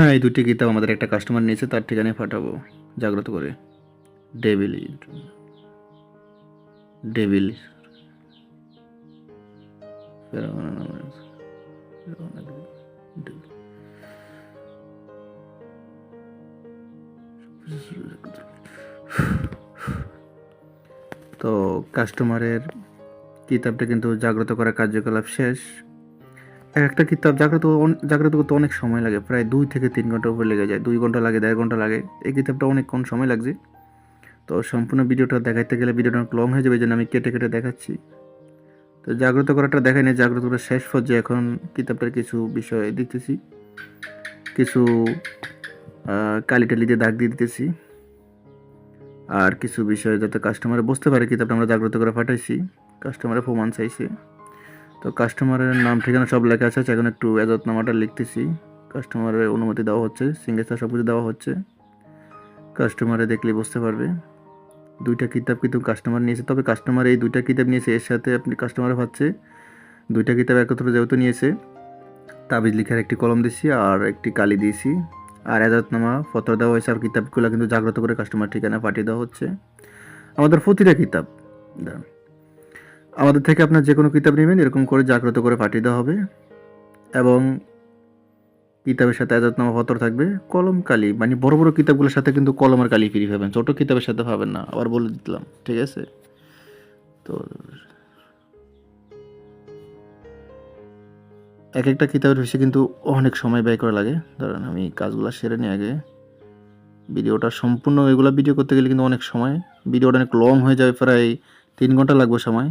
হ্যাঁ এই দুটি কিতাব আমাদের একটা কাস্টমার নিয়েছে তার ঠিকানায় পাঠাবো জাগ্রত করে ডেভিল ডেভিল তো কাস্টমারের কিতাবটা কিন্তু জাগ্রত করার কার্যকলাপ শেষ একটা কিতাব, জাগ্রত জাগ্রত করতে অনেক সময় লাগে, প্রায় দুই থেকে তিন ঘণ্টা উপরে লেগে যায়, দুই ঘণ্টা লাগে, দেড় ঘণ্টা লাগে। এই কিতাবটা অনেক কম সময় লাগছে। তো সম্পূর্ণ ভিডিওটা দেখাইতে গেলে ভিডিওটা অনেক লং হয়ে যাবে জন্য আমি কেটে কেটে দেখাচ্ছি। তো জাগ্রত করাটা দেখাই না জাগ্রত করার শেষ পর্যায়ে এখন কিতাবটার কিছু বিষয় দিতেছি কিছু কালি টালি দিয়ে দাগ দিয়ে দিতেছি। আর কিছু বিষয় যাতে কাস্টমারে বুঝতে পারে, কিতাবটা আমরা জাগ্রত করে পাঠাইছি কাস্টমারের প্রমাণ চাইছে। তো কাস্টমারের নাম, ঠিকানা সব লেখা আছে এখন একটু এজাতনামাটা লিখতেছি। কাস্টমারের অনুমতি দেওয়া হচ্ছে সিঙ্গেসার সব কিছু দেওয়া হচ্ছে। কাস্টমারে দেখলে বুঝতে পারবে। দুইটা কিতাব কিন্তু কাস্টমার নিয়েছে, তবে কাস্টমার এই দুইটা কিতাব নিয়েছে, এর সাথে আপনি কাস্টমার পাচ্ছে দুইটা কিতাব একত্র যেহেতু নিয়েছে, তাবিজ লিখার একটি কলম দিয়েছি আর একটি কালি দিয়েছি। আর এজাতনামা পত্র দেওয়া হয়েছে, আর কিতাবগুলো কিন্তু জাগ্রত করে কাস্টমার ঠিকানা পাঠিয়ে দেওয়া হচ্ছে। আমাদের প্রতিটা কিতাব, দাঁড়ান। আমাদের থেকে আপনার যে কোনো কিতাব নেবেন, এরকম করে জাগ্রত করে পাঠিয়ে দেওয়া হবে। এবং কিতাবের সাথে আজাদনামা পত্র থাকবে, কলম, কালি। মানে বড় বড় কিতাবগুলোর সাথে কিন্তু কলম আর কালি ফ্রি পাবেন। ছোট কিতাবের সাথে পাবেন না। আবার বলে দিলাম, ঠিক আছে? তো এক একটা কিতাবের পিছিয়ে কিন্তু অনেক সময় ব্যয় করা লাগে। ধরেন আমি কাজগুলো সেরে নিই আগে। ভিডিওটা সম্পূর্ণ এগুলো ভিডিও করতে গেলে কিন্তু অনেক সময়। ভিডিওটা অনেক লং হয়ে যাবে, প্রায় তিন ঘণ্টা লাগবে সময়।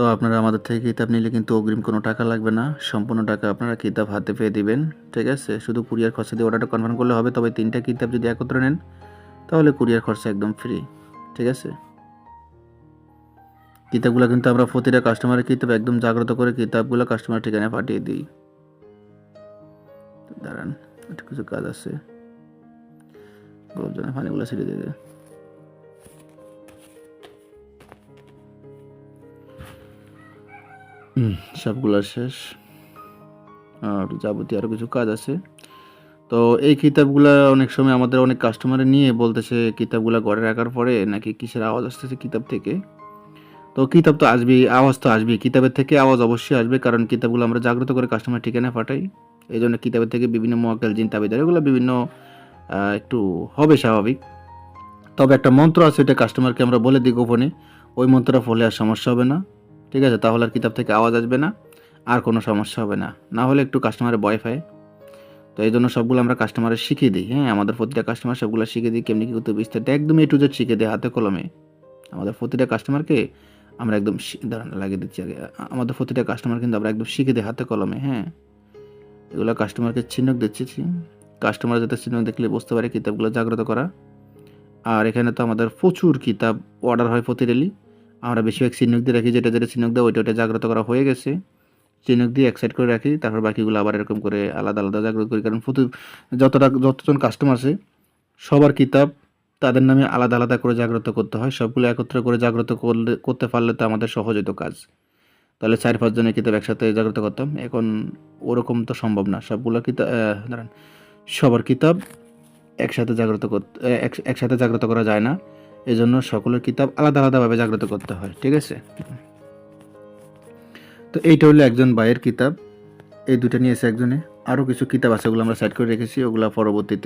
তো আপনারা আমাদের থেকে কিতাব নিলে কিন্তু অগ্রিম কোনো টাকা লাগবে না। সম্পূর্ণ টাকা আপনারা কিতাব হাতে পেয়ে দিবেন, ঠিক আছে? শুধু কুরিয়ার খরচা দিয়ে অর্ডারটা কনফার্ম করলে হবে, তবে তিনটা কিতাব যদি একত্রে নেন, তাহলে কুরিয়ার খরচা একদম ফ্রি ঠিক আছে? কিতাবগুলো কিন্তু আমরা প্রতিটা কাস্টমারের কিতাব একদম জাগ্রত করে কিতাবগুলো কাস্টমার ঠিকানায় পাঠিয়ে দিই। দাঁড়ান কিছু কাজ আছে। গোলজনে পানিগুলো ছেড়ে দেবে সবগুলো শেষ। আর যাবতীয় আরও কিছু কাজ আছে। তো এই কিতাবগুলা অনেক সময় আমাদের অনেক কাস্টমারে নিয়ে বলতেছে, কিতাবগুলা ঘরে রাখার পরে নাকি কিসের আওয়াজ আসতেছে কিতাব থেকে? তো কিতাব তো আসবেই, আওয়াজ তো আসবেই। কিতাবের থেকে আওয়াজ অবশ্যই আসবে, কারণ কিতাবগুলো আমরা জাগ্রত করে কাস্টমার ঠিকানা পাঠাই। এই জন্য কিতাবের থেকে বিভিন্ন মোয়াক্কেল জিন এগুলো বিভিন্ন একটু হবে স্বাভাবিক। তবে একটা মন্ত্র আছে, এটা কাস্টমারকে আমরা বলে দিই গোপনে। ওই মন্ত্রটা ফলে আর সমস্যা হবে না। ঠিক আছে, তাহলে আর কিতাব থেকে আওয়াজ আসবে না, আর কোনো সমস্যা হবে না। না হলে একটু কাস্টমারের ভয় পায়। তো এই জন্য সবগুলো আমরা কাস্টমারের শিখিয়ে দিই হ্যাঁ? আমাদের প্রতিটা কাস্টমার সবগুলো শিখিয়ে দিই, কেমনি কী করতে বিস্তারিত একদম এ টু জেড শিখিয়ে দিই হাতে কলমে। আমাদের প্রতিটা কাস্টমারকে আমরা একদম লাগিয়ে দিচ্ছি আগে আমাদের প্রতিটা কাস্টমার কিন্তু আমরা একদম শিখে দিই হাতে কলমে হ্যাঁ? এগুলো কাস্টমারকে চিহ্নক দিচ্ছি কাস্টমার যাতে চিহ্নক দেখলে বুঝতে পারে কিতাবগুলো জাগ্রত করা। আর এখানে তো আমাদের প্রচুর কিতাব অর্ডার হয় প্রতি ডেলি আমরা বেশিরভাগ চিহ্নক দিয়ে রাখি, যেটা যেটা চিহ্নক দেয় ওইটা ওইটা জাগ্রত করা হয়ে গেছে। চিহ্নক দিয়ে এক সাইড করে রাখি, তারপর বাকিগুলো আবার এরকম করে আলাদা আলাদা জাগ্রত করি। কারণ প্রতি যতটা যতজন কাস্টমার আছে, সবার কিতাব তাদের নামে আলাদা আলাদা করে জাগ্রত করতে হয়। সবগুলো একত্র করে জাগ্রত করলে করতে পারলে তো আমাদের সহজ হতো কাজ। তাহলে চার পাঁচজনের কিতাব একসাথে জাগ্রত করতাম। এখন ওরকম তো সম্ভব না। সবগুলো কিতাব দাঁড়ান। সবার কিতাব একসাথে জাগ্রত করতে এক- একসাথে জাগ্রত করা যায় না। এজন্য সকলের কিতাব আলাদা আলাদাভাবে জাগ্রত করতে হয়, ঠিক আছে? তো এইটা হলো একজন বাইয়ের কিতাব। এই দুটো নিয়েছে একজনে। আরও কিছু কিতাব আছে, ওগুলো আমরা সাইড করে রেখেছি, ওগুলো পরবর্তীতে